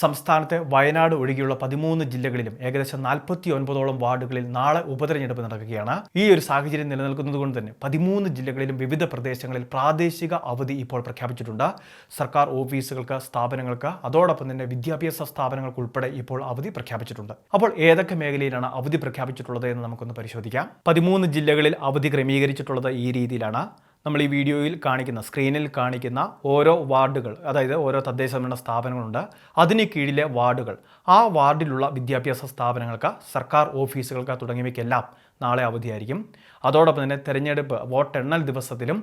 സംസ്ഥാനത്തെ വയനാട് ഒഴികെയുള്ള പതിമൂന്ന് ജില്ലകളിലും ഏകദേശം നാൽപ്പത്തി ഒൻപതോളം വാർഡുകളിൽ നാളെ ഉപതെരഞ്ഞെടുപ്പ് നടക്കുകയാണ്. ഈ ഒരു സാഹചര്യം നിലനിൽക്കുന്നതുകൊണ്ട് തന്നെ പതിമൂന്ന് ജില്ലകളിലും വിവിധ പ്രദേശങ്ങളിൽ പ്രാദേശിക അവധി ഇപ്പോൾ പ്രഖ്യാപിച്ചിട്ടുണ്ട്. സർക്കാർ ഓഫീസുകൾക്ക് സ്ഥാപനങ്ങൾക്ക് അതോടൊപ്പം തന്നെ വിദ്യാഭ്യാസ സ്ഥാപനങ്ങൾക്ക് ഉൾപ്പെടെ ഇപ്പോൾ അവധി പ്രഖ്യാപിച്ചിട്ടുണ്ട്. അപ്പോൾ ഏതൊക്കെ മേഖലയിലാണ് അവധി പ്രഖ്യാപിച്ചിട്ടുള്ളത് എന്ന് നമുക്കൊന്ന് പരിശോധിക്കാം. പതിമൂന്ന് ജില്ലകളിൽ അവധി ക്രമീകരിച്ചിട്ടുള്ളത് ഈ രീതിയിലാണ്. നമ്മൾ ഈ വീഡിയോയിൽ കാണിക്കുന്ന സ്ക്രീനിൽ കാണിക്കുന്ന ഓരോ വാർഡുകൾ അതായത് ഓരോ തദ്ദേശ ഭരണ സ്ഥാപനങ്ങളുണ്ട്. അതിന് കീഴിലെ വാർഡുകൾ. ആ വാർഡിലുള്ള വിദ്യാഭ്യാസ സ്ഥാപനങ്ങൾക്ക് സർക്കാർ ഓഫീസുകൾക്ക് തുടങ്ങിയവയ്ക്കെല്ലാം നാളെ അവധിയായിരിക്കും. അതോടൊപ്പം തന്നെ തെരഞ്ഞെടുപ്പ് വോട്ടെണ്ണൽ ദിവസത്തിലും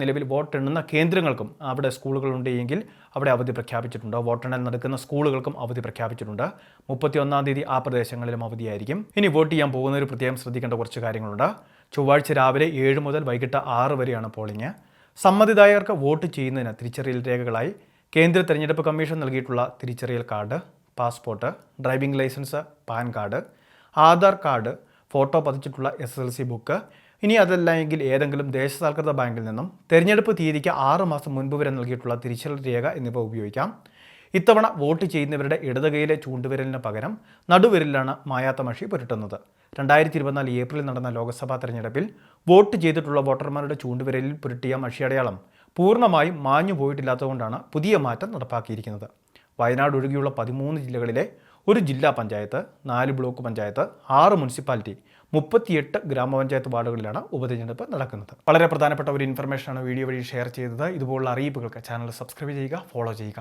നിലവിൽ വോട്ടെണ്ണുന്ന കേന്ദ്രങ്ങൾക്കും അവിടെ സ്കൂളുകളുണ്ട് എങ്കിൽ അവിടെ അവധി പ്രഖ്യാപിച്ചിട്ടുണ്ട്. വോട്ടെണ്ണൽ നടക്കുന്ന സ്കൂളുകൾക്കും അവധി പ്രഖ്യാപിച്ചിട്ടുണ്ട്. മുപ്പത്തി ഒന്നാം തീയതി ആ പ്രദേശങ്ങളിലും അവധിയായിരിക്കും. ഇനി വോട്ട് ചെയ്യാൻ പോകുന്നവർ പ്രത്യേകം ശ്രദ്ധിക്കേണ്ട കുറച്ച് കാര്യങ്ങളുണ്ട്. ചൊവ്വാഴ്ച രാവിലെ ഏഴ് മുതൽ വൈകിട്ട് ആറ് വരെയാണ് പോളിംഗ്. സമ്മതിദായകർക്ക് വോട്ട് ചെയ്യുന്നതിന് തിരിച്ചറിയൽ രേഖകളായി കേന്ദ്ര തെരഞ്ഞെടുപ്പ് കമ്മീഷൻ നൽകിയിട്ടുള്ള തിരിച്ചറിയൽ card passport driving licence PAN card Aadhaar card photo പതിച്ചിട്ടുള്ള S L C book. ഇനി അതല്ലെങ്കിൽ ഏതെങ്കിലും ദേശസാൽകൃത ബാങ്കിൽ നിന്നും തെരഞ്ഞെടുപ്പ് തീയതിക്ക് ആറ് മാസം മുൻപ് വരെ നൽകിയിട്ടുള്ള തിരിച്ചറിയൽ രേഖ എന്നിവ ഉപയോഗിക്കാം. ഇത്തവണ വോട്ട് ചെയ്യുന്നവരുടെ ഇടത് കൈയിലെ ചൂണ്ടുവിരലിന് പകരം നടുവിരലിലാണ് മായാത്ത മഷി പുരട്ടുന്നത്. രണ്ടായിരത്തി ഇരുപത്തിനാല് ഏപ്രിലിൽ നടന്ന ലോക്സഭാ തെരഞ്ഞെടുപ്പിൽ വോട്ട് ചെയ്തിട്ടുള്ള വോട്ടർമാരുടെ ചൂണ്ടുവിരലിൽ പുരട്ടിയ മഷിയടയാളം പൂർണമായും മാഞ്ഞു പോയിട്ടില്ലാത്തതുകൊണ്ടാണ് പുതിയ മാറ്റം നടപ്പാക്കിയിരിക്കുന്നത്. വയനാട് ഒഴികെയുള്ള പതിമൂന്ന് ജില്ലകളിലെ ഒരു ജില്ലാ പഞ്ചായത്ത് നാല് ബ്ലോക്ക് പഞ്ചായത്ത് ആറ് മുനിസിപ്പാലിറ്റി മുപ്പത്തിയെട്ട് ഗ്രാമപഞ്ചായത്ത് വാർഡുകളിലാണ് ഉപതെരഞ്ഞെടുപ്പ് നടക്കുന്നത്. വളരെ പ്രധാനപ്പെട്ട ഒരു ഇൻഫർമേഷനാണ് വീഡിയോ വഴി ഷെയർ ചെയ്തത്. ഇതുപോലുള്ള അറിയിപ്പുകൾക്ക് ചാനൽ സബ്സ്ക്രൈബ് ചെയ്യുക ഫോളോ ചെയ്യുക.